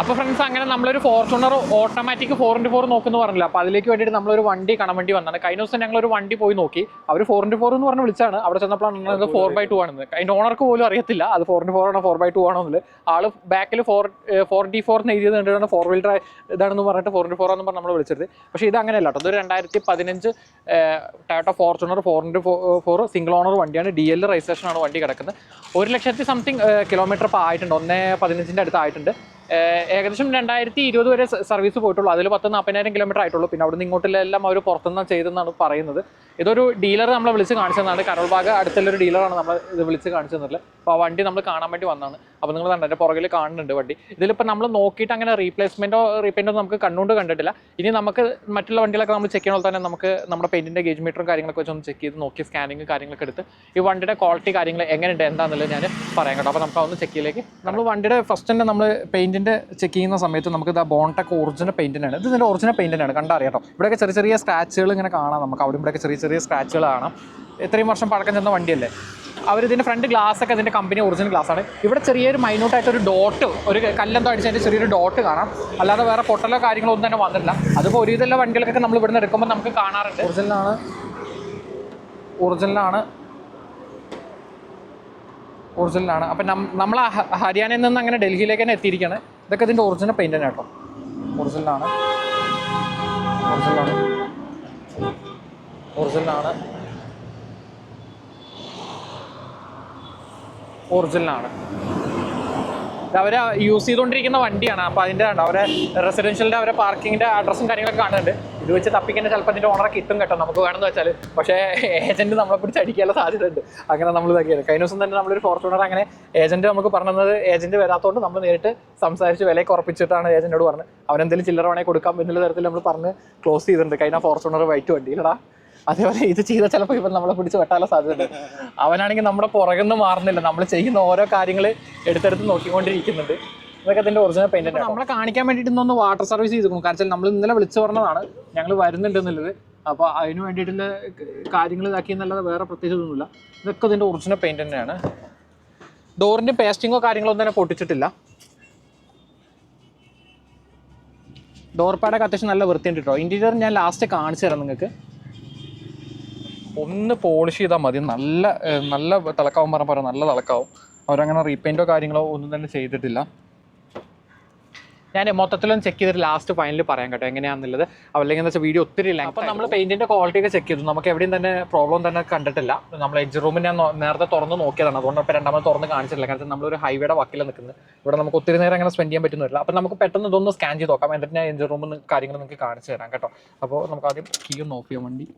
അപ്പോൾ ഫ്രണ്ട്സ് അങ്ങനെ നമ്മളൊരു Fortuner automatic four into four നോക്കുന്നു പറഞ്ഞില്ല? അപ്പോൾ അതിലേക്ക് വേണ്ടിയിട്ട് നമ്മളൊരു വണ്ടി കാണാൻ വേണ്ടി വന്നതാണ് കഴിഞ്ഞ ദിവസം ഞങ്ങൾ ഒരു വണ്ടി പോയി നോക്കി. അവർ ഫോർ ഇന്റു ഫോർ എന്ന് പറഞ്ഞ് വിളിച്ചാണ്. അവിടെ ചെന്നപ്പോഴാണ് ഫോർ ബൈ ടു ആണെന്ന്. അതിന്റെ ഓണർക്ക് പോലും അറിയത്തില്ല. അത് ഫോർ ഇന്റു ഫോർ ആണോ ഫോർ ബൈ ടു ആണോ എന്നുള്ളത്. ആൾ ബാക്കിൽ ഫോർ ഫോർ ഡി ഫോർ എന്ന് എഴുതിയത് കണ്ടിട്ടാണ് ഫോർ വീലർ ഇതാണെന്ന് പറഞ്ഞിട്ട് ഫോർ ഇന്റു ഫോർ എന്ന് പറഞ്ഞ് നമ്മൾ വിളിച്ചത്. പക്ഷേ ഇത് അങ്ങനെയല്ല കേട്ടോ. ഇതൊരു രണ്ടായിരത്തി പതിനഞ്ച് Tata Fortuner four into four single owner വണ്ടിയാണ്. ഡി എൽ രജിസ്ട്രേഷൻ ആണ് വണ്ടി കിടക്കുന്നത്. ഒരു ലക്ഷത്തി സംതിങ് കിലോമീറ്റർ ഇപ്പോൾ ആയിട്ടുണ്ട്. ഒന്നേ പതിനഞ്ചിന്റെ അടുത്ത് ആയിട്ടുണ്ട്. ഏകദേശം രണ്ടായിരത്തി ഇരുപത് വരെ സർവീസ് പോയിട്ടുള്ളൂ. അതിൽ പത്ത് നാൽപ്പതിനായിരം കിലോമീറ്റർ ആയിട്ടുള്ളൂ. പിന്നെ അവിടുന്ന് ഇങ്ങോട്ടുള്ള എല്ലാം അവർ പുറത്തുനിന്ന് ചെയ്തെന്നാണ് പറയുന്നത്. ഇതൊരു ഡീലർ നമ്മളെ വിളിച്ച് കാണിച്ചതാണ്. കരോൾ അടുത്തുള്ള അടുത്തുള്ളൊരു ഡീലറാണ് നമ്മൾ ഇത് വിളിച്ച് കാണിച്ചു തന്നിട്ടുള്ളത് അപ്പോൾ ആ വണ്ടി നമ്മൾ കാണാൻ വേണ്ടി വന്നതാണ്. അപ്പോൾ നിങ്ങൾ കണ്ടത് എന്റെ പുറകിൽ കാണുന്നുണ്ട് വണ്ടി. ഇതിലിപ്പോൾ നമ്മൾ നോക്കിയിട്ട് അങ്ങനെ റീപ്ലേസ്മെന്റോ റീപെയിന്റോ നമുക്ക് കണ്ണുകൊണ്ട് കണ്ടിട്ടില്ല. ഇനി നമുക്ക് മറ്റുള്ള വണ്ടികളൊക്കെ നമ്മൾ ചെക്ക് ചെയ്യണ തന്നെ നമുക്ക് നമ്മുടെ പെയിന്റിന്റെ ഗേജ് മീറ്ററും കാര്യങ്ങളൊക്കെ വെച്ച് ഒന്ന് ചെക്ക് ചെയ്ത് നോക്കി സ്കാനിങ് കാര്യങ്ങളൊക്കെ എടുത്ത് ഈ വണ്ടിയുടെ ക്വാളിറ്റി കാര്യങ്ങൾ എങ്ങനെയുണ്ട് എന്താണെന്നുള്ളത് ഞാൻ പറയാം കേട്ടോ. അപ്പോൾ നമുക്ക് അതൊന്ന് ചെക്ക് ചെയ്യലേക്ക്. നമ്മൾ വണ്ടിയുടെ ഫസ്റ്റ് തന്നെ നമ്മൾ പെയിന്റിന്റെ ചെക്ക് ചെയ്യുന്ന സമയത്ത് നമുക്ക് ഇത് ബോണ്ടൊക്കെ ഒറിജിനൽ പെയിന്റിനാണ് ഇത് ഇതിന്റെ ഒറിജിനൽ പെയിന്റിനാണ് കണ്ടറിയാം കേട്ടോ ഇവിടെയൊക്കെ ചെറിയ ചെറിയ സ്ക്രാച്ചുകൾ ഇങ്ങനെ കാണാം നമുക്ക്. അവിടെ ഇവിടെയൊക്കെ ചെറിയ ചെറിയ സ്ക്രാച്ചുകൾ കാണാം. ഇത്രയും വർഷം പഴക്കം ചെന്ന വണ്ടിയല്ലേ? അവർ ഇതിന്റെ ഫ്രണ്ട് ഗ്ലാസ് ഒക്കെ ഇതിന്റെ കമ്പനി ഒറിജിനൽ ഗ്ലാസ് ആണ്. ഇവിടെ ചെറിയൊരു മൈന്യൂട്ടായിട്ട് ഒരു ഡോട്ട് ഒരു കല്ലെന്തോ അടിച്ചതിന്റെ ചെറിയൊരു ഡോട്ട് കാണാം. അല്ലാതെ വേറെ പൊട്ടലോ കാര്യങ്ങളോ ഒന്നും തന്നെ വന്നിട്ടില്ല. അതിപ്പോൾ ഒരുവിധമുള്ള വണ്ടികളൊക്കെ നമ്മൾ ഇവിടുന്ന് എടുക്കുമ്പോൾ നമുക്ക് കാണാറുണ്ട്. ഒറിജിനലാണ് ഒറിജിനലാണ് ഒറിജിനലാണ് അപ്പം നമ്മൾ ഹരിയാനയിൽ നിന്ന് അങ്ങനെ ഡൽഹിയിലേക്ക് തന്നെ എത്തിയിരിക്കുകയാണ് ഇതൊക്കെ ഇതിന്റെ ഒറിജിനൽ പെയിന്റ് തന്നെ കേട്ടോ. ഒറിജിനലാണ് ഒറിജിനലാണ് ഒറിജിനലാണ് ഒറിജിനലാണ്. അവരെ യൂസ് ചെയ്തുകൊണ്ടിരിക്കുന്ന വണ്ടിയാണ്. അപ്പോൾ അതിന്റെ കണ്ടോ അവരെ റെസിഡൻഷ്യലിന്റെ അവരെ പാർക്കിങ്ങിന്റെ അഡ്രസ്സും കാര്യങ്ങളൊക്കെ കാണുന്നുണ്ട്. ഇത് വെച്ച് തപ്പിക്കുന്ന ചിലപ്പോൾ അതിന്റെ ഓണറെ കിട്ടും കേട്ടോ നമുക്ക് വേണമെന്ന് വെച്ചാൽ പക്ഷേ ഏജന്റ് നമ്മളെ പിടിച്ച് അടിക്കാനുള്ള സാധ്യതയുണ്ട്. അങ്ങനെ നമ്മൾ ഇതാക്കിയത് കഴിഞ്ഞ ദിവസം തന്നെ നമ്മളൊരു ഫോർച്യൂണർ അങ്ങനെ ഏജന്റ് നമുക്ക് പറഞ്ഞത് ഏജന്റ് വരാത്തതുകൊണ്ട് നമ്മൾ നേരിട്ട് സംസാരിച്ച് വിലയൊക്കെ കുറപ്പിച്ചിട്ടാണ് ഏജന്റോട് പറഞ്ഞത്. അവനെന്തെങ്കിലും ചില്ലറ വേണേൽ കൊടുക്കാം എന്നുള്ള തരത്തിൽ നമ്മൾ പറഞ്ഞ് ക്ലോസ് ചെയ്തിട്ടുണ്ട്. കഴിഞ്ഞ ഫോർച്യൂണർ വൈറ്റ് വണ്ടിയിലടാ. അതേപോലെ ഇത് ചെയ്താൽ ചിലപ്പോൾ ഇവർ നമ്മളെ പിടിച്ച് വെട്ടാനുള്ള സാധ്യതയുണ്ട്. അവനാണെങ്കിൽ നമ്മുടെ പുറകുന്ന് മാറുന്നില്ല. നമ്മൾ ചെയ്യുന്ന ഓരോ കാര്യങ്ങൾ എടുത്തെടുത്ത് നോക്കിക്കൊണ്ടിരിക്കുന്നുണ്ട്. ഇതൊക്കെ അതിന്റെ ഒറിജിനൽ പെയിന്റ് നമ്മളെ കാണിക്കാൻ വേണ്ടിയിട്ട് ഇന്നൊന്ന് വാട്ടർ സർവീസ് ചെയ്തു കാരണം നമ്മൾ ഇന്നലെ വിളിച്ചു പറഞ്ഞതാണ്. ഞങ്ങൾ വരുന്നുണ്ട് എന്നുള്ളത്. അപ്പോൾ അതിന് വേണ്ടിയിട്ടുള്ള കാര്യങ്ങൾ ഇതാക്കി എന്നല്ലാതെ വേറെ പ്രത്യേകിച്ച് ഒന്നുമില്ല ഇതൊക്കെ ഇതിന്റെ ഒറിജിനൽ പെയിന്റ് തന്നെയാണ്. ഡോറിന്റെ പേസ്റ്റിങ്ങോ കാര്യങ്ങളോ ഒന്നും തന്നെ പൊട്ടിച്ചിട്ടില്ല. ഡോർ പാഡൊക്കെ അത്യാവശ്യം നല്ല വൃത്തിയുണ്ട് കേട്ടോ ഇന്റീരിയർ ഞാൻ ലാസ്റ്റ് കാണിച്ചു തരാം നിങ്ങൾക്ക്. ഒന്ന് പോളിഷ് ചെയ്താൽ മതി. നല്ല നല്ല തിളക്കാവും പറഞ്ഞ പറയാം നല്ല തിളക്കാവും. അവരങ്ങനെ റീപെയിന്റോ കാര്യങ്ങളോ ഒന്നും തന്നെ ചെയ്തിട്ടില്ല. ഞാൻ മൊത്തത്തിലൊന്ന് ചെക്ക് ചെയ്തിട്ട് ലാസ്റ്റ് ഫൈനൽ പറയാം കേട്ടോ എങ്ങനെയാണെന്നുള്ളത് അല്ലെങ്കിൽ എന്ന് വെച്ചാൽ വീഡിയോ ഒത്തിരി ഇല്ല അപ്പോൾ നമ്മൾ പെയിന്റിന്റെ ക്വാളിറ്റി ഒക്കെ ചെക്ക് ചെയ്തു. നമുക്ക് എവിടെയും തന്നെ പ്രോബ്ലം തന്നെ കണ്ടിട്ടില്ല. നമ്മൾ എഡ്ജ് റൂമിൽ ഞാൻ നേരത്തെ തുറന്ന് നോക്കിയതാണ്. അതുകൊണ്ട് ഇപ്പോൾ രണ്ടാമത് തുറന്ന് കാണിച്ചിട്ടില്ല. കാരണം നമ്മളൊരു ഹൈവേയുടെ വക്കിൽ നിൽക്കുന്നത് ഇവിടെ നമുക്ക് ഒത്തിരി നേരം അങ്ങനെ സ്പെൻഡ് ചെയ്യാൻ പറ്റുന്നില്ല അപ്പോൾ നമുക്ക് പെട്ടെന്ന് ഇതൊന്ന് സ്കാൻ ചെയ്ത് നോക്കാം. എന്നിട്ട് ഞാൻ എഡ്ജ് റൂമിൽ കാര്യങ്ങൾ നിങ്ങൾക്ക് കാണിച്ചു തരാം കേട്ടോ. അപ്പോൾ നമുക്ക് ആദ്യം കീ ഒന്ന് ഓഫ് ചെയ്യാൻ വണ്ടി.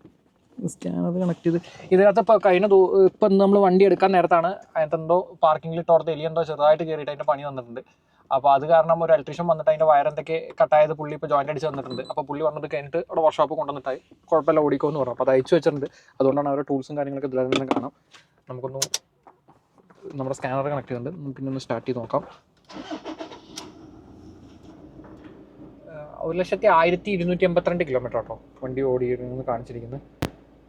സ്കാനർ കണക്ട് ചെയ്ത്. ഇതിനകത്ത് ഇപ്പോൾ കഴിഞ്ഞ ദൂ- ഇപ്പം നമ്മൾ വണ്ടി എടുക്കാൻ നേരത്താണ് അതിനകത്ത് എന്തോ പാർക്കിങ്ങിൽ ഇട്ടോടത്ത് എലി എന്തോ ചെറുതായിട്ട് കയറിയിട്ട് അതിന്റെ പണി വന്നിട്ടുണ്ട്. അപ്പോൾ അത് കാരണം ഒരു ഇലക്ട്രീഷ്യൻ വന്നിട്ട് അതിന്റെ വയർ എന്തൊക്കെ കട്ടായത് പുള്ളി ഇപ്പോൾ ജോയിന്റ് അടിച്ച് വന്നിട്ടുണ്ട്. അപ്പോൾ പുള്ളി വന്നത് കഴിഞ്ഞിട്ട് അവിടെ വർക്ക്ഷോപ്പ് കൊണ്ടുവന്നിട്ടായി. കുഴപ്പമില്ല ഓടിക്കോ എന്ന് പറഞ്ഞു. അപ്പോൾ അത് അയച്ചു വെച്ചിട്ടുണ്ട്. അതുകൊണ്ടാണ് അവരുടെ ടൂൾസും കാര്യങ്ങളൊക്കെ ഇതിൽ നിന്ന് കാണാം. നമുക്കൊന്ന് നമ്മുടെ സ്കാനർ കണക്ട് ചെയ്തിട്ടുണ്ട്. പിന്നെ ഒന്ന് സ്റ്റാർട്ട് ചെയ്ത് നോക്കാം. ഒരു ലക്ഷത്തി ആയിരത്തി ഇരുന്നൂറ്റി എൺപത്തിരണ്ട് കിലോമീറ്റർ കേട്ടോ വണ്ടി ഓടിയിരുന്നു കാണിച്ചിരിക്കുന്നത്.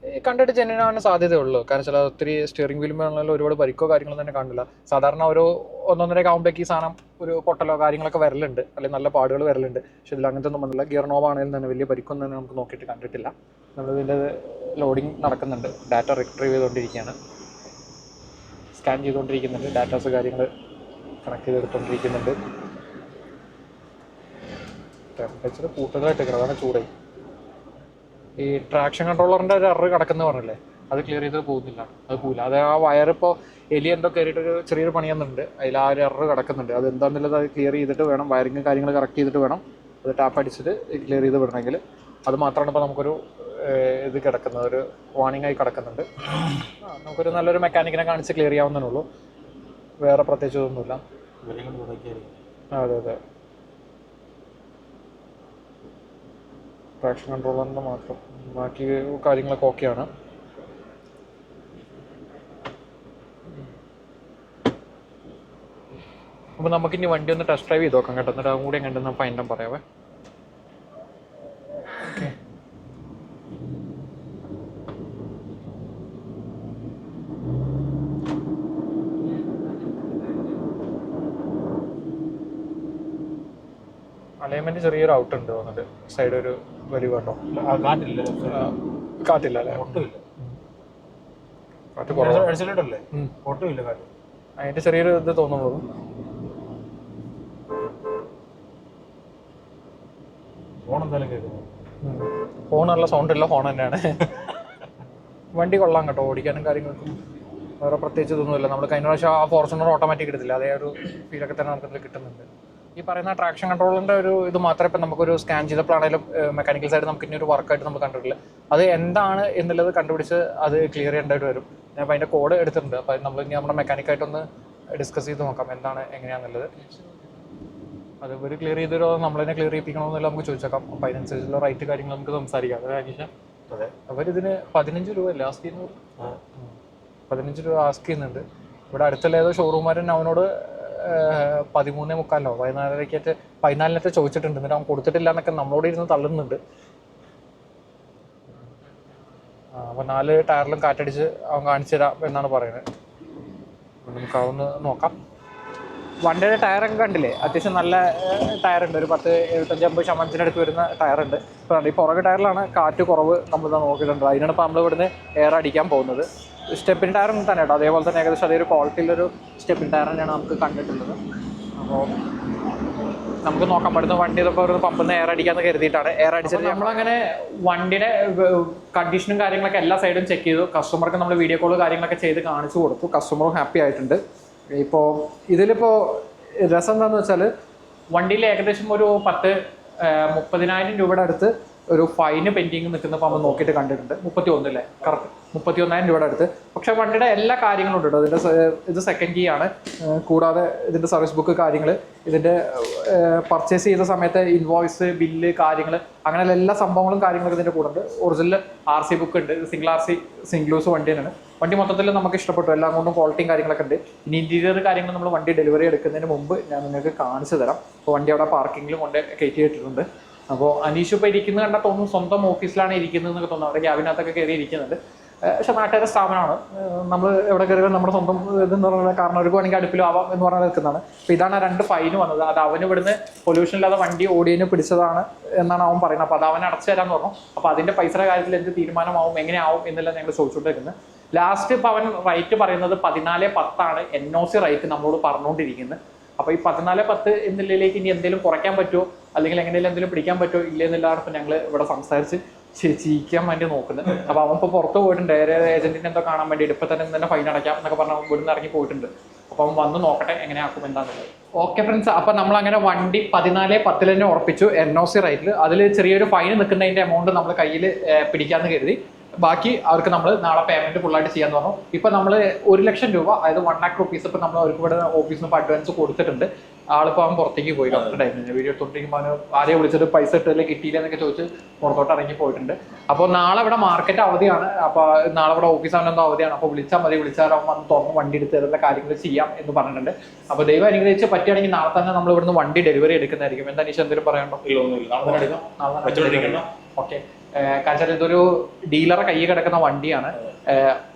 കണ്ടിട്ട് ജെന്യനാവാൻ സാധ്യതയുള്ളൂ. കാരണം ചില ഒത്തിരി സ്റ്റിയറിംഗ് വീലുമാണെങ്കിലും ഒരുപാട് പരിക്കോ കാര്യങ്ങളോ തന്നെ കാണില്ല. സാധാരണ ഒരു ഒന്നൊന്നര ആകുമ്പോഴേക്ക് ഈ സാധനം ഒരു പൊട്ടലോ കാര്യങ്ങളൊക്കെ വരലുണ്ട്. അല്ലെങ്കിൽ നല്ല പാടുകൾ വരലുണ്ട്. പക്ഷെ ഇതിൽ അങ്ങനത്തെ ഒന്നും വന്നില്ല ഗിയർ നോവ് ആണെങ്കിലും തന്നെ വലിയ പരിക്കൊന്നും തന്നെ നമുക്ക് നോക്കിയിട്ട് കണ്ടിട്ടില്ല. നമ്മളിതിന്റെ ലോഡിങ് നടക്കുന്നുണ്ട്. ഡാറ്റ റിട്രീവ് ചെയ്തുകൊണ്ടിരിക്കുകയാണ്. സ്കാൻ ചെയ്തുകൊണ്ടിരിക്കുന്നുണ്ട്. ഡാറ്റാസ് കാര്യങ്ങൾ കണക്ട് ചെയ്തെടുത്തുകൊണ്ടിരിക്കുന്നുണ്ട് ടെമ്പറേച്ചർ കൂടുതലായിട്ട് കാരണം ചൂടായി. ഈ ട്രാക്ഷൻ കൺട്രോളറിന്റെ ഒരു എറർ കിടക്കുന്ന പറഞ്ഞില്ലേ? അത് ക്ലിയർ ചെയ്ത് പോകുന്നില്ല. അത് പോകില്ല അത് ആ വയർ ഇപ്പോൾ എലി എന്തോ കയറിയിട്ട് ഒരു ചെറിയൊരു പണിയെന്നുണ്ട്. അതിൽ ആ ഒരു എറർ കിടക്കുന്നുണ്ട്. അത് എന്താണെന്നുള്ളത് അത് ക്ലിയർ ചെയ്തിട്ട് വേണം. വയറിങ് കാര്യങ്ങൾ കറക്റ്റ് ചെയ്തിട്ട് വേണം. അത് ടാപ്പ് അടിച്ചിട്ട് ക്ലിയർ ചെയ്ത് വിടണമെങ്കിൽ. അത് മാത്രമാണ് ഇപ്പോൾ നമുക്കൊരു ഇത് കിടക്കുന്നത്. ഒരു വാണിംഗ് ആയി കിടക്കുന്നുണ്ട്. നമുക്കൊരു നല്ലൊരു മെക്കാനിക്കിനെ കാണിച്ച് ക്ലിയർ ചെയ്യാവുന്നതേ ഉള്ളൂ. വേറെ പ്രത്യേകിച്ച് ഒന്നുമില്ല അതെ അതെ. ട്രാക്ഷൻ കൺട്രോളറിന്റെ മാത്രം. ബാക്കി കാര്യങ്ങളൊക്കെ ഓക്കെയാണ് അപ്പോൾ നമുക്കിനി വണ്ടി ഒന്ന് ടെസ്റ്റ് ഡ്രൈവ് ചെയ്ത് നോക്കാം കേട്ടോ. എന്നിട്ട് അതും കൂടി കണ്ടെന്ന് ഫൈൻഡം പറയാവേ. അലൈൻമെന്റ് അലൈൻമെന്റ് ചെറിയൊരു ഔട്ട് ഉണ്ട് തോന്നുന്നുണ്ട്. സൈഡ് ഒരു വലിയ കേട്ടോ കാറ്റില്ല കാറ്റില്ല അല്ലേ ഒട്ടുമില്ല കാറ്റ്? ഒട്ടുമില്ല അതിന്റെ ചെറിയൊരു ഇത് തോന്നുന്നു. ഫോൺ എന്തായാലും കേൾക്കുന്നു. നല്ല സൗണ്ട് ഉള്ള ഫോൺ തന്നെയാണ്. വണ്ടി കൊള്ളാം കേട്ടോ ഓടിക്കാനും കാര്യങ്ങൾക്കും. വേറെ പ്രത്യേകിച്ച് ഇതൊന്നുമില്ല. നമ്മൾ കഴിഞ്ഞ പ്രാവശ്യം ആ ഫോർച്യൂണർ ഓട്ടോമാറ്റിക് എടുത്തില്ല. അതേ ഒരു ഫീലൊക്കെ തന്നെ നമുക്ക് കിട്ടുന്നുണ്ട്. ഈ പറയുന്ന ട്രാക്ഷൻ കൺട്രോളിന്റെ ഒരു ഇത് മാത്രമേ ഇപ്പം നമുക്കൊരു സ്കാൻ ചെയ്തപ്പോഴാണെങ്കിലും മെക്കാനിക്കൽ സൈഡ് നമുക്ക് ഇനി ഒരു വർക്കായിട്ട് നമ്മൾ കണ്ടിട്ടില്ല. അത് എന്താണ് എന്നുള്ളത് കണ്ടുപിടിച്ച് അത് ക്ലിയർ ചെയ്യേണ്ടതായിട്ട് വരും. ഞാൻ അതിന്റെ കോഡ് എടുത്തിട്ടുണ്ട്. അപ്പോൾ നമ്മൾ ഇനി നമ്മുടെ മെക്കാനിക്കായിട്ടൊന്ന് ഡിസ്കസ് ചെയ്ത് നോക്കാം എന്താണ് എങ്ങനെയാണെന്നുള്ളത് അത് ഇവർ ക്ലിയർ ചെയ്ത് തരുമോ നമ്മൾ തന്നെ ക്ലിയർ ചെയ്യിപ്പിക്കണമെന്നല്ല നമുക്ക് ചോദിച്ചേക്കാം. അപ്പോൾ അതിനനുസരിച്ചുള്ള റൈറ്റ് കാര്യങ്ങൾ നമുക്ക് സംസാരിക്കാം. അതെ അനീഷ? അവരിതിന് പതിനഞ്ച് രൂപ ലാസ്റ്റ് ചെയ്യുന്നത്? ആ. പതിനഞ്ച് രൂപ ആസ്ക് ചെയ്യുന്നുണ്ട്. ഇവിടെ അടുത്തുള്ള ഏതോ ഷോറൂമാരൻ അവനോട് പതിമൂന്നേ മുക്കാലോ പതിനാലരയ്ക്കായിട്ട് പതിനാലിനത്തെ ചോദിച്ചിട്ടുണ്ട്. എന്നിട്ട് അവൻ കൊടുത്തിട്ടില്ല എന്നൊക്കെ നമ്മളോട് ഇരുന്ന് തള്ളുന്നുണ്ട്. അപ്പൊ നാല് ടയറിലും കാറ്റടിച്ച് അവൻ കാണിച്ചു തരാം എന്നാണ് പറയുന്നത്. നമുക്ക് അതൊന്ന് നോക്കാം. വണ്ടിയുടെ ടയറൊക്കെ കണ്ടില്ലേ? അത്യാവശ്യം നല്ല ടയറുണ്ട്. ഒരു പത്ത് എഴുപത്തഞ്ച് അമ്പത് ശതമാനത്തിനടുത്ത് വരുന്ന ടയറുണ്ട്. ഇപ്പോൾ ഈ പുറകെ ടയറിലാണ് കാറ്റ് കുറവ് നമ്മൾ നോക്കിയിട്ടുണ്ട്. അതിനാണ് ഇപ്പോൾ നമ്മൾ ഇവിടുന്ന് എയർ അടിക്കാൻ പോകുന്നത്. സ്റ്റെപ്പിൻ ടയർ തന്നെ കേട്ടോ അതേപോലെ തന്നെ ഏകദേശം അതേ ഒരു ക്വാളിറ്റിയിലൊരു സ്റ്റെപ്പിൻ ടയർ തന്നെയാണ് നമുക്ക് കണ്ടിട്ടുള്ളത്. അപ്പോൾ നമുക്ക് നോക്കാൻ പറ്റുന്ന വണ്ടി ഇതൊക്കെ ഒരു പമ്പിൽ നിന്ന് എയർ അടിക്കാന്ന് കരുതിയിട്ടാണ്. എയർ അടിച്ചത് നമ്മളങ്ങനെ വണ്ടിയുടെ കണ്ടീഷനും കാര്യങ്ങളൊക്കെ എല്ലാ സൈഡും ചെക്ക് ചെയ്തു. കസ്റ്റമർക്ക് നമ്മൾ വീഡിയോ കോൾ കാര്യങ്ങളൊക്കെ ചെയ്ത് കാണിച്ചു കൊടുത്തു. കസ്റ്റമറും ഹാപ്പി ആയിട്ടുണ്ട്. ഇപ്പോൾ ഇതിലിപ്പോൾ രസം എന്താണെന്ന് വെച്ചാൽ വണ്ടിയിൽ ഏകദേശം ഒരു പത്ത് മുപ്പതിനായിരം രൂപയുടെ അടുത്ത് ഒരു ഫൈന് പെൻഡിങ് നിൽക്കുന്ന പമ്പ് നോക്കിയിട്ട് കണ്ടിട്ടുണ്ട്. മുപ്പത്തി ഒന്നില്ലേ കറക്റ്റ് മുപ്പത്തി ഒന്നായിരം രൂപയുടെ അടുത്ത്. പക്ഷേ വണ്ടിയുടെ എല്ലാ കാര്യങ്ങളും ഉണ്ട് കേട്ടോ. ഇതിന്റെ ഇത് സെക്കൻഡ് കീ ആണ്. കൂടാതെ ഇതിന്റെ സർവീസ് ബുക്ക് കാര്യങ്ങൾ ഇതിന്റെ പർച്ചേസ് ചെയ്ത സമയത്ത് ഇൻവോയ്സ് ബില്ല് കാര്യങ്ങൾ അങ്ങനെയുള്ള എല്ലാ സംഭവങ്ങളും കാര്യങ്ങളൊക്കെ ഇതിന്റെ കൂടെ ഉണ്ട്. ഒറിജിനൽ ആർ സി ബുക്ക് ഉണ്ട്. സിംഗിൾ ആർ സി സിംഗ്ലൂസ് വണ്ടി തന്നെയാണ്. വണ്ടി മൊത്തത്തിൽ നമുക്ക് ഇഷ്ടപ്പെട്ടു. എല്ലാം കൊണ്ടും ക്വാളിറ്റിയും കാര്യങ്ങളൊക്കെ ഉണ്ട്. ഇനി ഇന്റീരിയർ കാര്യങ്ങൾ നമ്മൾ വണ്ടി ഡെലിവറി എടുക്കുന്നതിന് മുമ്പ് ഞാൻ നിങ്ങൾക്ക് കാണിച്ചു തരാം. അപ്പോൾ വണ്ടി അവിടെ പാർക്കിങ്ങിൽ കൊണ്ട് കയറ്റി ഇട്ടിട്ടുണ്ട് അപ്പോൾ അനീഷ് ഇപ്പോൾ ഇരിക്കുന്നത് കണ്ടാൽ തോന്നുന്നു സ്വന്തം ഓഫീസിലാണ് ഇരിക്കുന്നത് എന്നൊക്കെ തോന്നുന്നു. അവിടെ ക്യാബിനകത്തൊക്കെ കയറി ഇരിക്കുന്നുണ്ട്. പക്ഷെ നാട്ടുകാരുടെ സ്ഥാപനമാണ്. നമ്മൾ എവിടെ കയറിയാലും നമ്മുടെ സ്വന്തം ഇതെന്ന് പറഞ്ഞാൽ കാരണം ഒരു വേണമെങ്കിൽ അടുപ്പിലും ആവാം എന്ന് പറഞ്ഞാൽ നിൽക്കുന്നതാണ്. അപ്പോൾ ഇതാണ് ആ രണ്ട് ഫൈൻ വന്നത്. അത് അവന് ഇവിടുന്ന് പൊല്യൂഷൻ ഇല്ലാതെ വണ്ടി ഓടിയതിന് പിടിച്ചതാണ് എന്നാണ് അവൻ പറയുന്നത്. അപ്പോൾ അത് അവൻ അടച്ചു തരാമെന്ന് പറഞ്ഞു. അപ്പോൾ അതിന്റെ പൈസയുടെ കാര്യത്തിൽ എന്ത് തീരുമാനമാവും എങ്ങനെയാവും എന്നെല്ലാം ഞങ്ങൾ ചോദിച്ചുകൊണ്ടിരിക്കുന്നത് ലാസ്റ്റ് ഇപ്പോൾ അവൻ റൈറ്റ് പറയുന്നത് പതിനാല് പത്താണ്. എൻ ഒ സി റേറ്റ് നമ്മളോട് പറഞ്ഞുകൊണ്ടിരിക്കുന്നത് അപ്പോൾ ഈ പതിനാല് പത്ത് എന്നുള്ളതിലേക്ക് ഇനി എന്തെങ്കിലും കുറയ്ക്കാൻ പറ്റുമോ അല്ലെങ്കിൽ എങ്ങനെയെങ്കിലും എന്തെങ്കിലും പിടിക്കാൻ പറ്റുമോ ഇല്ല എന്നുള്ളതാണ് ഞങ്ങൾ ഇവിടെ സംസാരിച്ച് ചി- ചിരിക്കാൻ വേണ്ടി നോക്കുന്നത് അപ്പൊ അവൻ ഇപ്പൊ പുറത്ത് പോയിട്ടുണ്ട്. ഏറെ ഏജന്റിനെ എന്തോ കാണാൻ വേണ്ടി ഇപ്പൊ തന്നെ തന്നെ ഫൈൻ അടയ്ക്കാം എന്നൊക്കെ പറഞ്ഞ് അവൻ ഇറങ്ങി പോയിട്ടുണ്ട്. അപ്പൊ അവൻ വന്ന് നോക്കട്ടെ എങ്ങനെ ആക്കും ഓക്കെ ഫ്രണ്ട്സ് അപ്പൊ നമ്മൾ അങ്ങനെ വണ്ടി പതിനാല് പത്തിൽ തന്നെ ഉറപ്പിച്ചു എൻ ഒ സി റൈറ്റിൽ. അതിൽ ചെറിയൊരു ഫൈൻ നിൽക്കുന്നതിന്റെ എമൗണ്ട് നമ്മൾ കയ്യിൽ പിടിക്കാന്ന് കരുതി. ബാക്കി അവർക്ക് നമ്മൾ നാളെ പേയ്മെന്റ് ഫുള്ളായിട്ട് ചെയ്യാൻ പറഞ്ഞു. ഇപ്പൊ നമ്മൾ ഒരു ലക്ഷം രൂപ അതായത് വൺ ലാക്ക് റുപ്പീസ് ഇപ്പൊ നമ്മൾ അവർക്ക് ഇവിടെ ഓഫീസിൽ നിന്ന് അഡ്വാൻസ് കൊടുത്തിട്ടുണ്ട്. ആളിപ്പോ അവൻ പുറത്തേക്ക് പോയി. കറക്റ്റ് ടൈമിന് വീഡിയോ എടുത്തോണ്ടിരിക്കുമ്പോൾ അവന് ആരെയും വിളിച്ചിട്ട് പൈസ ഇട്ടില്ല കിട്ടിയില്ല എന്നൊക്കെ ചോദിച്ച് പുറത്തോട്ട് ഇറങ്ങി പോയിട്ടുണ്ട്. അപ്പോൾ നാളെ ഇവിടെ മാർക്കറ്റ് അവധിയാണ്. അപ്പോൾ നാളെ ഇവിടെ ഓഫീസ് അവനെന്തോ അവധിയാണ്. അപ്പോൾ വിളിച്ചാൽ മതി. വിളിച്ചാൽ അവൻ വന്ന് തുറന്ന് വണ്ടി എടുത്ത് തരുന്ന കാര്യങ്ങൾ ചെയ്യാം എന്ന് പറഞ്ഞിട്ടുണ്ട്. അപ്പോൾ ദൈവം അനുഗ്രഹിച്ച് പറ്റുകയാണെങ്കിൽ നാളെ തന്നെ നമ്മൾ ഇവിടുന്ന് വണ്ടി ഡെലിവറി എടുക്കുന്നതായിരിക്കും. എന്താ നീശ എന്തെങ്കിലും പറയണ്ടോ ഓക്കെ. കാരണം ഇതൊരു ഡീലറെ കയ്യിൽ കിടക്കുന്ന വണ്ടിയാണ്.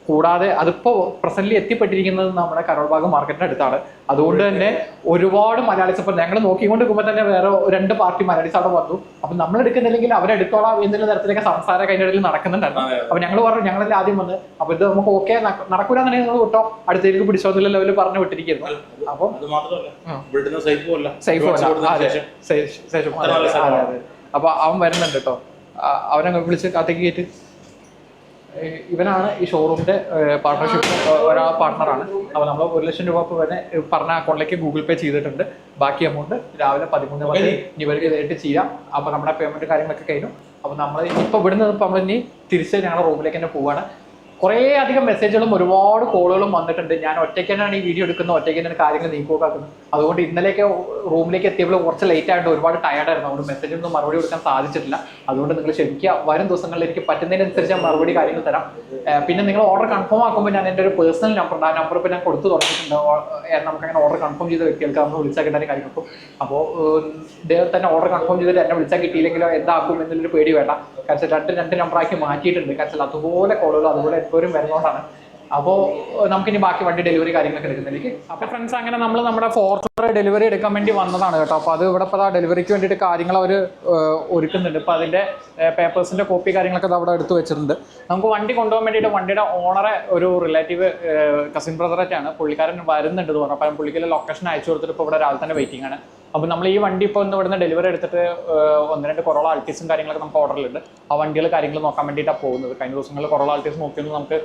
കൂടാതെ അതിപ്പോ പ്രസന്റ്ലി എത്തിപ്പെട്ടിരിക്കുന്നത് നമ്മുടെ കരോൾബാഗ് മാർക്കറ്റിന്റെ അടുത്താണ്. അതുകൊണ്ട് തന്നെ ഒരുപാട് മലയാളീസ് ഇപ്പൊ ഞങ്ങൾ നോക്കിക്കൊണ്ട് നിൽക്കുമ്പോൾ തന്നെ വേറെ രണ്ട് പാർട്ടി മലയാളീസ് അവിടെ വന്നു. അപ്പൊ നമ്മൾ എടുക്കുന്നില്ലെങ്കിൽ അവരെടുത്തോളാം എന്നുള്ള തരത്തിലൊക്കെ സംസാരം കൈനടയിൽ നടക്കുന്നുണ്ടായിരുന്നു. അപ്പൊ ഞങ്ങൾ പറഞ്ഞു ഞങ്ങളെല്ലാം ആദ്യം വന്ന്. അപ്പൊ ഇത് നമുക്ക് ഓക്കെ നടക്കൂലെന്നുണ്ടെങ്കിൽ നിങ്ങൾ വിട്ടോ. അടുത്തേക്ക് പിടിച്ചോ എന്നുള്ള ലെവലിൽ പറഞ്ഞു വിട്ടിരിക്കുന്നു. അപ്പം സേഫ്. അല്ല. അപ്പൊ അവൻ വരുന്നുണ്ട് കേട്ടോ. അവനെ വിളിച്ച് കാത്തേക്ക് കയറ്റി. ഇവനാണ് ഈ ഷോറൂമിന്റെ പാർട്ണർഷിപ്പ് ഒരാ പാർട്ണറാണ് അപ്പോൾ നമ്മൾ ഒരു ലക്ഷം രൂപ വരെ പറഞ്ഞ അക്കൗണ്ടിലേക്ക് ഗൂഗിൾ പേ ചെയ്തിട്ടുണ്ട്. ബാക്കി എമൗണ്ട് രാവിലെ പതിമൂന്ന് മണി ഇവർക്ക് നേരിട്ട് ചെയ്യാം. അപ്പോൾ നമ്മുടെ പേയ്മെന്റ് കാര്യങ്ങളൊക്കെ കഴിഞ്ഞു. അപ്പോൾ നമ്മൾ ഇപ്പോൾ ഇവിടുന്ന് ഇപ്പോൾ നമ്മൾ ഇനി തിരിച്ച് ഞങ്ങളുടെ റൂമിലേക്ക് തന്നെ പോവാണ്. കുറേ അധികം മെസ്സേജുകളും ഒരുപാട് കോളുകളും വന്നിട്ടുണ്ട്. ഞാൻ ഒറ്റയ്ക്ക് തന്നെയാണ് ഈ വീഡിയോ എടുക്കുന്നത്. ഒറ്റയ്ക്ക് തന്നെയാണ് കാര്യങ്ങൾ നീക്കുവാക്കുന്നത് അതുകൊണ്ട് ഇന്നലെയൊക്കെ റൂമിലേക്ക് എത്തിയപ്പോൾ കുറച്ച് ലേറ്റ് ആയിട്ട് ഒരുപാട് ടയർഡ് ആയിരുന്നു. അതുകൊണ്ട് മെസ്സേജൊന്നും മറുപടി കൊടുക്കാൻ സാധിച്ചിട്ടില്ല. അതുകൊണ്ട് നിങ്ങൾ ക്ഷമിക്കുക വരും ദിവസങ്ങളിൽ എനിക്ക് പറ്റുന്നതിനനുസരിച്ച് ഞാൻ മറുപടി കാര്യങ്ങൾ തരാം. പിന്നെ നിങ്ങൾ ഓർഡർ കൺഫേം ആക്കുമ്പോൾ ഞാൻ എന്റെ ഒരു പേഴ്സണൽ നമ്പർ ഉണ്ട്. ആ നമ്പർ ഇപ്പോൾ ഞാൻ കൊടുത്തു തുടങ്ങിയിട്ടുണ്ട്. നമുക്ക് അങ്ങനെ ഓർഡർ കൺഫേം ചെയ്ത വ്യക്തികൾക്ക് നമ്മൾ വിളിച്ചാൽ കിട്ടാൻ കാര്യങ്ങൾക്കും അപ്പോൾ ഇദ്ദേഹം തന്നെ ഓർഡർ കൺഫേം ചെയ്തിട്ട് എന്നെ വിളിച്ചാൽ കിട്ടിയില്ലെങ്കിലോ എന്താക്കും എന്നുള്ളൊരു പേടി വേണ്ട. കാരണം രണ്ട് രണ്ട് നമ്പറാക്കി മാറ്റിയിട്ടുണ്ട്. കാരണം അതുപോലെ കോളുകൾ അതുപോലെ എപ്പോഴും വരുന്നതാണ്. അപ്പോൾ നമുക്കിനി ബാക്കി വണ്ടി ഡെലിവറി കാര്യങ്ങളൊക്കെ എടുക്കുന്നതിലേക്ക്. അപ്പോൾ ഫ്രണ്ട്സ് അങ്ങനെ നമ്മൾ നമ്മുടെ ഫോർച്യൂണർ ഡെലിവറി എടുക്കാൻ വേണ്ടി വന്നതാണ് കേട്ടോ. അപ്പോൾ അത് ഇവിടെ ഇപ്പോൾ ഡെലിവറിക്ക് വേണ്ടിയിട്ട് കാര്യങ്ങൾ അവർ ഒരുക്കുന്നുണ്ട്. ഇപ്പോൾ അതിന്റെ പേപ്പേഴ്സിന്റെ കോപ്പി കാര്യങ്ങളൊക്കെ അവിടെ എടുത്ത് വെച്ചിട്ടുണ്ട്. നമുക്ക് വണ്ടി കൊണ്ടുപോകാൻ വേണ്ടിയിട്ട് വണ്ടിയുടെ ഓണറെ ഒരു റിലേറ്റീവ് കസിൻ ബ്രദറൊക്കെയാണ് പുള്ളിക്കാരൻ വരുന്നുണ്ട് എന്ന് പറഞ്ഞു. അപ്പം പുള്ളിക്കുള്ള ലൊക്കേഷൻ അയച്ചു കൊടുത്തിട്ട് ഇപ്പോൾ ഇവിടെ ഒരാൾ തന്നെ വെയിറ്റിംഗ് ആണ്. അപ്പോൾ നമ്മൾ ഈ വണ്ടി ഇപ്പോൾ ഒന്ന് ഇവിടുന്ന് ഡെലിവറി എടുത്തിട്ട് ഒന്ന് രണ്ട് കൊറോള ആൾട്ടീസും കാര്യങ്ങളൊക്കെ നമുക്ക് ഓർഡറിലുണ്ട് ആ വണ്ടികൾ കാര്യങ്ങൾ നോക്കാൻ വേണ്ടിയിട്ടാണ് പോകുന്നത്. കഴിഞ്ഞ ദിവസങ്ങളിൽ കൊറോള ആൾട്ടീസ് നോക്കിയൊന്നും നമുക്ക്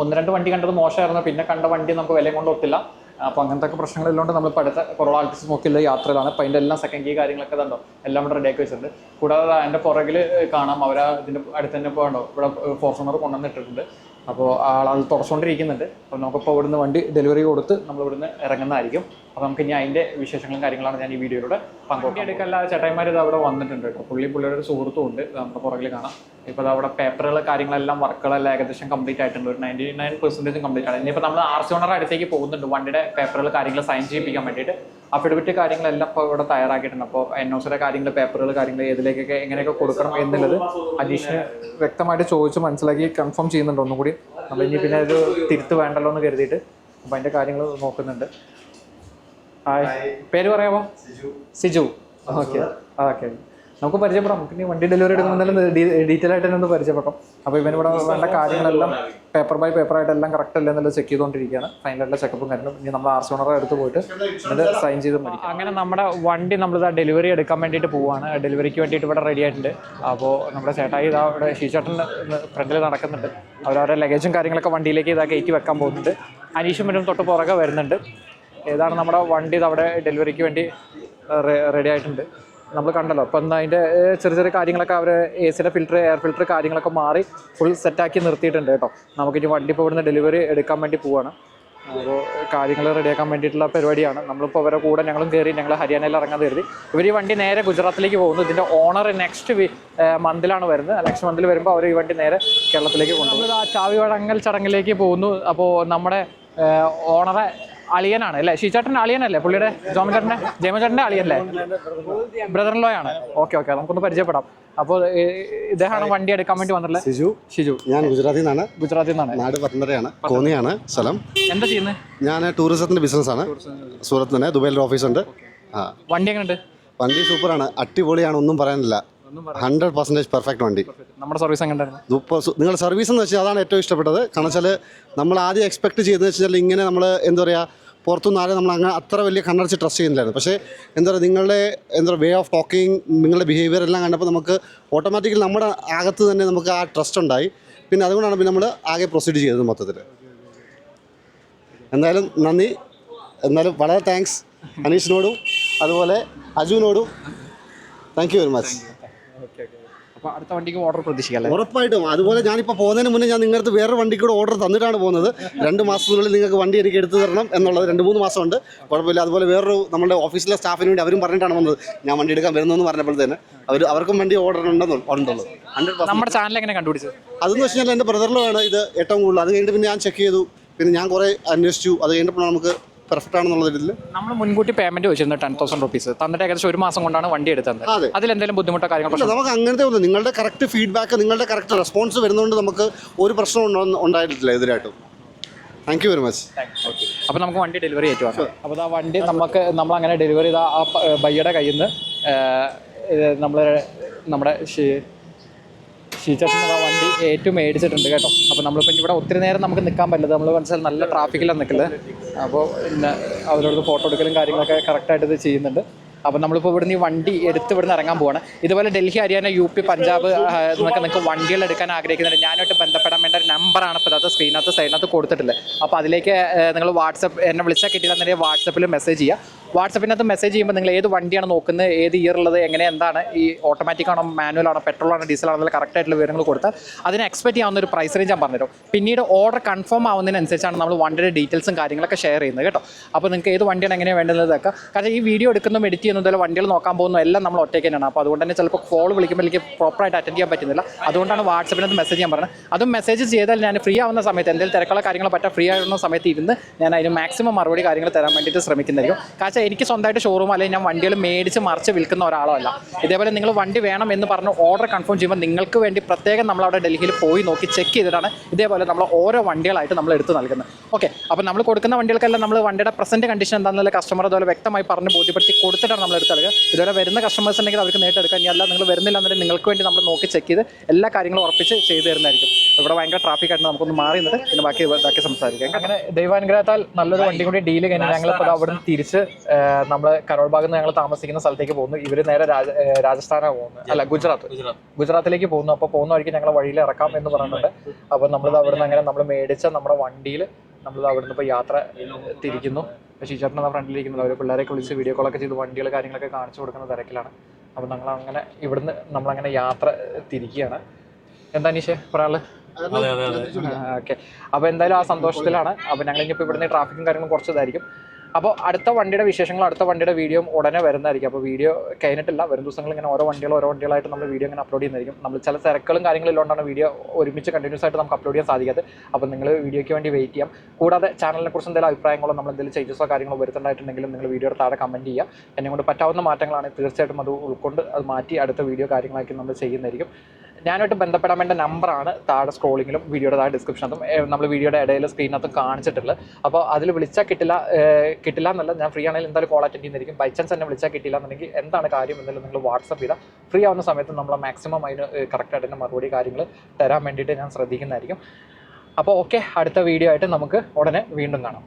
ഒന്ന് രണ്ട് വണ്ടി കണ്ടത് മോശമായിരുന്നു. പിന്നെ കണ്ട വണ്ടി നമുക്ക് വിലയും കൊണ്ട് ഒത്തില്ല. അപ്പോൾ അങ്ങനത്തെ ഒക്കെ പ്രശ്നങ്ങളില്ലോണ്ട് നമ്മൾ ഇപ്പോൾ അടുത്ത കൊറോള ആൾട്ടിസ് നോക്കിയുള്ള യാത്രയിലാണ്. അപ്പോൾ അതിന്റെ എല്ലാം സെക്കൻഡ് കീ കാര്യങ്ങളൊക്കെ ഇതുണ്ടോ? എല്ലാം ഇവിടെ റെഡിയാക്കി വെച്ചിട്ടുണ്ട്. കൂടാതെ അതിന്റെ പുറകിൽ കാണാം. അവരാ ഇതിന്റെ അടുത്ത് തന്നെ പോകണ്ടോ ഉണ്ടോ? ഇവിടെ ഫോർച്യൂണർ കൊണ്ടുവന്നിട്ടിട്ടുണ്ട്. അപ്പോൾ ആൾ അത് തുടച്ചുകൊണ്ടിരിക്കുന്നുണ്ട് അപ്പോൾ നമുക്കിപ്പോൾ ഇവിടുന്ന് വണ്ടി ഡെലിവറി കൊടുത്ത് നമ്മൾ ഇവിടുന്ന് ഇറങ്ങുന്നതായിരിക്കും. അപ്പോൾ നമുക്ക് ഇനി അതിന്റെ വിശേഷങ്ങളും കാര്യങ്ങളാണ് ഞാൻ ഈ വീഡിയോയിലൂടെ പങ്കുവെക്കാൻ എല്ലാ ചേട്ടായിമാർ ഇത് അവിടെ വന്നിട്ടുണ്ട് കേട്ടോ. പുള്ളി പുള്ളിയുടെ ഒരു സുഹൃത്തും ഉണ്ട് നമ്മുടെ പുറകിൽ കാണാം. ഇപ്പോൾ അവിടെ പേപ്പറുകൾ കാര്യങ്ങളെല്ലാം വർക്കുകളെല്ലാം ഏകദേശം കംപ്ലീറ്റ് ആയിട്ടുണ്ട്. ഒരു നയന്റി നയൻ പെർസെന്റേജും കംപ്ലീറ്റ് ആണ്. ഇനിയിപ്പോൾ നമ്മൾ ആർ സി ഓണർ അടുത്തേക്ക് പോകുന്നുണ്ട്. വണ്ടിയുടെ പേപ്പറുകൾ കാര്യങ്ങൾ സൈൻ ചെയ്യിപ്പിക്കാൻ വേണ്ടിയിട്ട്. അഫിഡവിറ്റ് കാര്യങ്ങളെല്ലാം ഇപ്പോൾ ഇവിടെ തയ്യാറാക്കിയിട്ടുണ്ട്. അപ്പോൾ എൻ കാര്യങ്ങൾ പേപ്പറുകൾ കാര്യങ്ങൾ ഏതിലേക്കൊക്കെ എങ്ങനെയൊക്കെ കൊടുക്കണം എന്നുള്ളത് അഡീഷണൽ വ്യക്തമായിട്ട് ചോദിച്ച് മനസ്സിലാക്കി കൺഫേം ചെയ്യുന്നുണ്ട്. ഒന്നും കൂടി നമ്മൾ ഇനി പിന്നെ ഒരു തിരുത്ത് വേണ്ടല്ലോ എന്ന് കരുതിയിട്ട് അപ്പോൾ അതിന്റെ കാര്യങ്ങൾ നോക്കുന്നുണ്ട്. പേര് പറയാമോ? സിജു. ഓക്കെ. ഓക്കെ നമുക്ക് പരിചയപ്പെടാം. നമുക്ക് ഇനി വണ്ടി ഡെലിവറി എടുക്കുമ്പോൾ എന്തായാലും ഡീറ്റെയിൽ ആയിട്ട് തന്നെ ഒന്ന് പരിചയപ്പെടാം. അപ്പോൾ ഇവൻ ഇവിടെ വേണ്ട കാര്യങ്ങളെല്ലാം പേപ്പർ ബൈ പേപ്പർ ആയിട്ട് എല്ലാം കറക്റ്റ് അല്ലേ എന്നുള്ളത് ചെക്ക് ചെയ്തുകൊണ്ടിരിക്കുകയാണ് ഫൈനലായിട്ടുള്ള ചെക്കപ്പും കാര്യങ്ങളും. ഇനി നമ്മൾ ആർ സി ഓണറെ അടുത്ത് പോയിട്ട് ഇത് സൈൻ ചെയ്ത് മതി. അങ്ങനെ നമ്മുടെ വണ്ടി നമ്മൾ ഡെലിവറി എടുക്കാൻ വേണ്ടിയിട്ട് പോവുകയാണ് ഡെലിവറിക്ക് വേണ്ടിയിട്ട് ഇവിടെ റെഡി ആയിട്ടുണ്ട്. അപ്പോൾ നമ്മുടെ ചേട്ടായി ഇതാ ഇവിടെ ഷീചേട്ടൻ ഫ്രണ്ടിൽ നടക്കുന്നുണ്ട്. അവരവരുടെ ലഗേജും കാര്യങ്ങളൊക്കെ വണ്ടിയിലേക്ക് ഇതാ കയറ്റി വെക്കാൻ പോകുന്നുണ്ട്. അനീഷും വരും തൊട്ട് പുറകെ വരുന്നുണ്ട്. ഏതാണ് നമ്മുടെ വണ്ടി ഇത് അവിടെ ഡെലിവറിക്ക് വേണ്ടി റെഡി ആയിട്ടുണ്ട്. നമ്മൾ കണ്ടല്ലോ. അപ്പം എന്താ അതിന്റെ ചെറിയ ചെറിയ കാര്യങ്ങളൊക്കെ അവർ എ സിയുടെ ഫിൽറ്റർ എയർ ഫിൽറ്റർ കാര്യങ്ങളൊക്കെ മാറി ഫുൾ സെറ്റാക്കി നിർത്തിയിട്ടുണ്ട് കേട്ടോ. നമുക്ക് നമുക്കിനി വണ്ടി ഇപ്പോൾ ഇവിടുന്ന് ഡെലിവറി എടുക്കാൻ വേണ്ടി പോവാണ്. അപ്പോൾ കാര്യങ്ങൾ റെഡിയാക്കാൻ വേണ്ടിയിട്ടുള്ള പരിപാടിയാണ്. നമ്മളിപ്പോൾ അവരുടെ കൂടെ ഞങ്ങളും കയറി ഞങ്ങൾ ഹരിയാനയിൽ ഇറങ്ങാൻ കരുതി. ഇവർ ഈ വണ്ടി നേരെ ഗുജറാത്തിലേക്ക് പോകുന്നു. ഇതിന്റെ ഓണർ നെക്സ്റ്റ് മന്തിലാണ് വരുന്നത്. നെക്സ്റ്റ് മന്തിൽ വരുമ്പോൾ അവർ ഈ വണ്ടി നേരെ കേരളത്തിലേക്ക് കൊണ്ടുപോകും. ആ ചാവി വഴങ്ങൽ ചടങ്ങിലേക്ക് പോകുന്നു. അപ്പോൾ നമ്മുടെ ഓണറെ അളിയനാണ് അല്ലേ? ഷീചേട്ടൻ അളിയനല്ലേ പുള്ളിയുടെ? ജോമചേട്ടന്റെ ജയമചേട്ടന്റെ അളിയനല്ലേ? ബ്രദർ ലോ ആണ്. Okay okay. നമുക്കൊന്ന് പരിചയപ്പെടാം. അപ്പോൾ ഇദ്ദേഹമാണ് വണ്ടി എടുക്കാൻ വേണ്ടി വന്നിട്ടുള്ളത്. ഷിജു ഷിജു ഞാൻ ഗുജറാത്തിൽ നിന്നാണ്. ഗുജറാത്തിൽ നിന്നാണ്. നാട് പത്തനംതിട്ടയാണ്. കോന്നിയാണ് സ്ഥലം. എന്താ ചെയ്യുന്നത്? ഞാൻ ടൂറിസത്തിന്റെ ബിസിനസ്സാണ്. സൂറത്ത് തന്നെ ദുബൈയിലൊരു ഓഫീസുണ്ട്. ആ വണ്ടി എങ്ങനെയുണ്ട്? വണ്ടി സൂപ്പറാണ്. അടിപൊളിയാണ് ഒന്നും പറയാനില്ല. ഹൺഡ്രഡ് പെർസെന്റേജ് പെർഫെക്റ്റ് വണ്ടി. നമ്മുടെ സർവീസ് സൂപ്പർ നിങ്ങൾ സർവീസ് എന്ന് വെച്ചാൽ അതാണ് ഏറ്റവും ഇഷ്ടപ്പെട്ടത്. കാരണം വെച്ചാൽ നമ്മൾ ആദ്യം എക്സ്പെക്ട് ചെയ്തെന്ന് വെച്ചാൽ ഇങ്ങനെ നമ്മൾ എന്താ പറയുക പുറത്തുനിന്ന് ആരും നമ്മൾ അങ്ങനെ അത്ര വലിയ കണ്ണടച്ച് ട്രസ്റ്റ് ചെയ്യുന്നില്ലായിരുന്നു. പക്ഷേ എന്താ പറയുക നിങ്ങളുടെ എന്താ പറയുക വേ ഓഫ് ടോക്കിംഗ് നിങ്ങളുടെ ബിഹേവിയർ എല്ലാം കണ്ടപ്പോൾ നമുക്ക് ഓട്ടോമാറ്റിക്കലി നമ്മുടെ അകത്ത് തന്നെ നമുക്ക് ആ ട്രസ്റ്റ് ഉണ്ടായി. പിന്നെ അതുകൊണ്ടാണ് പിന്നെ നമ്മൾ ആകെ പ്രൊസീഡ് ചെയ്തത് മൊത്തത്തിൽ എന്തായാലും നന്ദി. എന്നാലും വളരെ താങ്ക്സ് അനീഷിനോടും അതുപോലെ അജുവിനോടും. താങ്ക് യു വെരി മച്ച് അപ്പോൾ അടുത്ത വണ്ടിക്ക് ഓർഡർ പ്രതീക്ഷിക്കാം ഉറപ്പായിട്ടും. അതുപോലെ ഞാനിപ്പോൾ പോകുന്നതിന് മുന്നേ ഞാൻ നിങ്ങൾക്ക് വേറെ വണ്ടി കൂടെ ഓർഡർ തന്നിട്ടാണ് പോകുന്നത്. രണ്ട് മാസത്തിനുള്ളിൽ നിങ്ങൾക്ക് വണ്ടി എനിക്ക് എടുത്തു തരണം എന്നുള്ളത് രണ്ട് മൂന്ന് മാസമുണ്ട്. കുഴപ്പമില്ല. അതുപോലെ വേറൊരു നമ്മുടെ ഓഫീസിലെ സ്റ്റാഫിന് വേണ്ടി അവരും പറഞ്ഞിട്ടാണ് വന്നത്. ഞാൻ വണ്ടി എടുക്കാൻ വരുന്നതെന്ന് പറഞ്ഞപ്പോഴത്തേന് അവർ അവർക്കും വണ്ടി ഓർഡർ ഉണ്ടെന്ന് ഉണ്ടുള്ളൂ നമ്മുടെ ചാനൽ എങ്ങനെ കണ്ടുപിടിച്ചത്? അതെന്ന് വെച്ചാൽ എന്റെ എന്റെ ബ്രദറിലാണ് ഇത് ഏറ്റവും കൂടുതൽ. അത് കഴിഞ്ഞിട്ട് പിന്നെ ഞാൻ ചെക്ക് ചെയ്തു. പിന്നെ ഞാൻ കുറേ അന്വേഷിച്ചു. അത് കഴിഞ്ഞപ്പോൾ നമുക്ക് പെർഫെക്റ്റ് ഇതിൽ നമ്മൾ മുൻകൂട്ടി പേയ്മെന്റ് വെച്ചിരുന്നു ടെൻ തൗസൻഡ് റുപ്പീസ് തന്നിട്ട് ഏകദേശം ഒരു മാസം കൊണ്ടാണ് വണ്ടി എടുത്തത്. അതെ. അതിൽ എന്തെങ്കിലും ബുദ്ധിമുട്ടോ കാര്യങ്ങളോ നമുക്ക് അങ്ങനത്തെ ഒന്നും നിങ്ങളുടെ കറക്റ്റ് ഫീഡ്ബാക്ക് നിങ്ങളുടെ കറക്റ്റ് റെസ്പോൺസ് വരുന്നതുകൊണ്ട് നമുക്ക് ഒരു പ്രശ്നം ഉണ്ടായിട്ടില്ല എതിരായിട്ടും. താങ്ക് യു വെരി മച്ച് അപ്പോൾ നമുക്ക് വണ്ടി ഡെലിവറി ആയിട്ട് വേണം അപ്പോൾ ആ വണ്ടി നമുക്ക് നമ്മൾ അങ്ങനെ ഡെലിവറി ചെയ്ത ആ ബയ്യയുടെ കയ്യിൽ നിന്ന് നമ്മൾ നമ്മുടെ ആ വണ്ടി ഏറ്റവും മേടിച്ചിട്ടുണ്ട് കേട്ടോ. അപ്പോൾ നമ്മളിപ്പോൾ ഇവിടെ ഒത്തിരി നേരം നമുക്ക് നിൽക്കാൻ പറ്റില്ല. നമ്മൾ മനസ്സിലായി നല്ല ട്രാഫിക്കിലാണ് നിൽക്കുന്നത് അപ്പോൾ പിന്നെ അവരോട് ഫോട്ടോ എടുക്കലും കാര്യങ്ങളൊക്കെ കറക്റ്റായിട്ട് ഇത് ചെയ്യുന്നുണ്ട്. അപ്പോൾ നമ്മളിപ്പോൾ ഇവിടുന്ന് ഈ വണ്ടി എടുത്ത് ഇവിടുന്ന് ഇറങ്ങാൻ പോവാണ്. ഇതുപോലെ ഡൽഹി ഹരിയാന യു പി പഞ്ചാബ് എന്നൊക്കെ നിങ്ങൾക്ക് വണ്ടികൾ എടുക്കാൻ ആഗ്രഹിക്കുന്നുണ്ട്. ഞാനായിട്ട് ബന്ധപ്പെടാൻ വേണ്ട ഒരു നമ്പറാണ് ഇപ്പോൾ അത് സ്ക്രീനകത്ത് സൈഡിനകത്ത് കൊടുത്തിട്ടുള്ളത് അപ്പോൾ അതിലേക്ക് നിങ്ങൾ വാട്സപ്പ് എന്നെ വിളിച്ചാൽ കിട്ടിയില്ലെന്നുണ്ടെങ്കിൽ വാട്സപ്പിൽ മെസ്സേജ് ചെയ്യുക വാട്സപ്പിനകത്ത് മെസ്സേജ് ചെയ്യുമ്പോൾ നിങ്ങൾ ഏത് വണ്ടിയാണ് നോക്കുന്നത് ഏത് ഇയർ ഉള്ളത് എങ്ങനെ എന്താണ് ഈ ഓട്ടോമാറ്റിക് ആണോ മാനുവൽ ആണോ പെട്രോൾ ആണോ ഡീസൽ ആണോ കറക്റ്റ് ആയിട്ടുള്ള വിവരങ്ങൾ കൊടുത്താൽ അതിന് എക്സ്പെക്ട് ചെയ്യാവുന്ന ഒരു പ്രൈസ് റേഞ്ച് ഞാൻ പറഞ്ഞുതരും. പിന്നീട് ഓർഡർ കൺഫേം ആവുന്നതിനനുസരിച്ചാണ് നമ്മൾ വണ്ടിയുടെ ഡീറ്റെയിൽസും കാര്യങ്ങളൊക്കെ ഷെയർ ചെയ്യുന്നത് കേട്ടോ. അപ്പോൾ നിങ്ങൾക്ക് ഏത് വണ്ടിയാണ് എങ്ങനെയാണ് വേണ്ടതൊക്കെ കാരണം ഈ വീഡിയോ എടുക്കുന്നതും എഡിറ്റ് ചെയ്യുന്നതും വണ്ടികൾ നോക്കാൻ പോകുന്നതും എല്ലാം നമ്മൾ ഒറ്റയ്ക്ക് തന്നെയാണ്. അപ്പോൾ അതുകൊണ്ട് തന്നെ ചിലപ്പോൾ കോൾ വിളിക്കുമ്പോൾ എനിക്ക് പ്രോപ്പറായിട്ട് അറ്റൻഡ് ചെയ്യാൻ പറ്റുന്നില്ല. അതുകൊണ്ടാണ് വാട്സപ്പിനകത്ത് മെസ്സേജ് ഞാൻ പറഞ്ഞത്. അതും മെസ്സേജ് ചെയ്താൽ ഞാൻ ഫ്രീ ആവുന്ന സമയത്ത് എന്തെങ്കിലും തിരക്കുള്ള കാര്യങ്ങൾ പറ്റാൻ ഫ്രീ ആവുന്ന സമയത്ത് ഇരുന്ന് ഞാൻ അതിന് മാക്സിമം മറുപടി കാര്യങ്ങൾ തരാൻ വേണ്ടിയിട്ട് ശ്രമിക്കുന്നതായിരിക്കും. കാരണം വെച്ചാൽ എനിക്ക് സ്വന്തമായിട്ട് ഷോറൂം അല്ലെങ്കിൽ ഞാൻ വണ്ടികൾ മേടിച്ച് മറിച്ച് വിൽക്കുന്ന ഒരാളല്ല. ഇതേപോലെ നിങ്ങൾ വണ്ടി വേണം എന്ന് പറഞ്ഞ് ഓർഡർ കൺഫേം ചെയ്യുമ്പോൾ നിങ്ങൾക്ക് വേണ്ടി പ്രത്യേകം നമ്മൾ അവിടെ ഡൽഹിയിൽ പോയി നോക്കി ചെക്ക് ചെയ്തിട്ടാണ് ഇതേപോലെ നമ്മൾ ഓരോ വണ്ടികളായിട്ട് നമ്മൾ എടുത്ത് നൽകുന്നത്. ഓക്കെ അപ്പോൾ നമ്മൾ കൊടുക്കുന്ന വണ്ടികൾക്കെല്ലാം നമ്മൾ വണ്ടിയുടെ പ്രസന്റ് കണ്ടീഷൻ എന്താണെന്നുള്ള കസ്റ്റമർ അതുപോലെ വ്യക്തമായി പറഞ്ഞ് ബോധ്യപ്പെടുത്തി കൊടുത്തിട്ടാണ് നമ്മൾ എടുത്ത് നൽകുക. ഇതുവരെ വരുന്ന കസ്റ്റമേഴ്സ് ഉണ്ടെങ്കിൽ അവർക്ക് ഇനി അല്ല നിങ്ങൾ വരുന്നില്ല എന്നുണ്ടെങ്കിൽ നിങ്ങൾക്ക് വേണ്ടി നമ്മൾ നോക്കി ചെക്ക് ചെയ്ത് എല്ലാ കാര്യങ്ങളും ഉറപ്പിച്ച് ചെയ്തു തരുന്നതായിരിക്കും. ഇവിടെ ഭയങ്കര ട്രാഫിക് ആയിട്ട് നമുക്കൊന്ന് മാറി നിന്നിട്ട് പിന്നെ ബാക്കി ബാക്കി സംസാരിക്കാം. അങ്ങനെ ദൈവാനുഗ്രഹത്താൽ നല്ലൊരു വണ്ടി കൂടി ഡീൽ കഴിഞ്ഞാൽ ഞങ്ങളിപ്പോൾ അവിടെ നിന്ന് തിരിച്ച് നമ്മൾ കരോൾ ഭാഗത്ത് നിന്ന് ഞങ്ങൾ താമസിക്കുന്ന സ്ഥലത്തേക്ക് പോകുന്നു. ഇവർ നേരെ രാജസ്ഥാനാണ് പോകുന്നത്. അല്ല ഗുജറാത്ത്. ഗുജറാത്തിലേക്ക് പോകുന്നു. അപ്പോൾ പോകുന്ന വഴിക്ക് ഞങ്ങൾ വഴിയിൽ ഇറക്കാം എന്ന് പറഞ്ഞിട്ട് അപ്പോൾ നമ്മൾ അവിടുന്ന് അങ്ങനെ നമ്മൾ മേടിച്ച നമ്മുടെ വണ്ടിയിൽ നമ്മൾ അവിടുന്ന് ഇപ്പോൾ യാത്ര തിരിക്കുന്നു. ഷീച്ചേട്ടൻ ഫ്രണ്ടിലിരിക്കുന്നത് അവർ പിള്ളേരൊക്കെ വിളിച്ച് വീഡിയോ കോളൊക്കെ ചെയ്ത് വണ്ടികൾ കാര്യങ്ങളൊക്കെ കാണിച്ചു കൊടുക്കുന്ന തിരക്കിലാണ്. അപ്പോൾ നമ്മൾ അങ്ങനെ ഇവിടുന്ന് നമ്മളങ്ങനെ യാത്ര തിരിക്കുകയാണ്. എന്താ നീഷേ പറയാൾ ഓക്കെ. അപ്പോൾ എന്തായാലും ആ സന്തോഷത്തിലാണ്. അപ്പോൾ ഞങ്ങൾ ഇനിയിപ്പോൾ ഇവിടുന്ന് ട്രാഫിക്കും കാര്യങ്ങളും കുറച്ച് ഇതായിരിക്കും അപ്പോൾ അടുത്ത വണ്ടിയുടെ വിശേഷങ്ങൾ അടുത്ത വണ്ടിയുടെ വീഡിയോ ഉടനെ വരുന്നതായിരിക്കും. അപ്പോൾ വീഡിയോ കഴിഞ്ഞിട്ടില്ല. വരും ദിവസങ്ങൾ ഇങ്ങനെ ഓരോ വണ്ടികൾ ഓരോ വണ്ടികളായിട്ട് നമ്മൾ വീഡിയോ ഇങ്ങനെ അപ്ലോഡ് ചെയ്യുന്നതായിരിക്കും. നമ്മൾ ചില തിരക്കുകളും കാര്യങ്ങളിലുണ്ടാണ് വീഡിയോ ഒരുമിച്ച് കണ്ടിന്യൂസ് ആയിട്ട് നമുക്ക് അപ്ലോഡ് ചെയ്യാൻ സാധിക്കാത്തത്. അപ്പോൾ നിങ്ങൾ വീഡിയോയ്ക്ക് വേണ്ടി വെയിറ്റ് ചെയ്യാം. കൂടാതെ ചാനലിനെ കുറിച്ച് എന്തെങ്കിലും അഭിപ്രായങ്ങളോ നമ്മൾ എന്തെങ്കിലും ചേഞ്ചസോ കാര്യങ്ങളോ വരുത്തുന്നുണ്ടായിട്ടുണ്ടെങ്കിലും നിങ്ങൾ വീഡിയോയുടെ താഴെ കമന്റ് ചെയ്യുക. എന്നെ കൊണ്ട് പറ്റാവുന്ന മാറ്റങ്ങളാണ്. തീർച്ചയായിട്ടും അത് ഉൾക്കൊണ്ട് അത് മാറ്റി അടുത്ത വീഡിയോ കാര്യങ്ങളാക്കി നമ്മൾ ചെയ്യുന്നതായിരിക്കും. ഞാനായിട്ട് ബന്ധപ്പെടാൻ വേണ്ട നമ്പറാണ് താഴെ സ്ക്രോളിങ്ങിലും വീഡിയോയുടെ താഴെ ഡിസ്ക്രിപ്ഷനകത്തും നമ്മൾ വീഡിയോയുടെ ഇടയിൽ സ്ക്രീനകത്തും കാണിച്ചിട്ടുള്ളത്. അപ്പോൾ അതിൽ വിളിച്ചാൽ കിട്ടില്ല കിട്ടില്ല എന്നല്ല. ഞാൻ ഫ്രീ ആണെങ്കിൽ എന്തായാലും കോൾ അറ്റൻഡ് ചെയ്യുന്നതായിരിക്കും. ബൈ ചാൻസ് തന്നെ വിളിച്ചാൽ കിട്ടില്ല എന്നുണ്ടെങ്കിൽ എന്താണ് കാര്യം എന്നുള്ളത് നിങ്ങൾ വാട്സപ്പ് ചെയ്താൽ ഫ്രീ ആവുന്ന സമയത്ത് നമ്മൾ മാക്സിമം അതിന് കറക്റ്റായിട്ട് തന്നെ മറുപടി കാര്യങ്ങൾ തരാൻ വേണ്ടിയിട്ട് ഞാൻ ശ്രദ്ധിക്കുന്നതായിരിക്കും. അപ്പോൾ ഓക്കെ അടുത്ത വീഡിയോ ആയിട്ട് നമുക്ക് ഉടനെ വീണ്ടും കാണാം.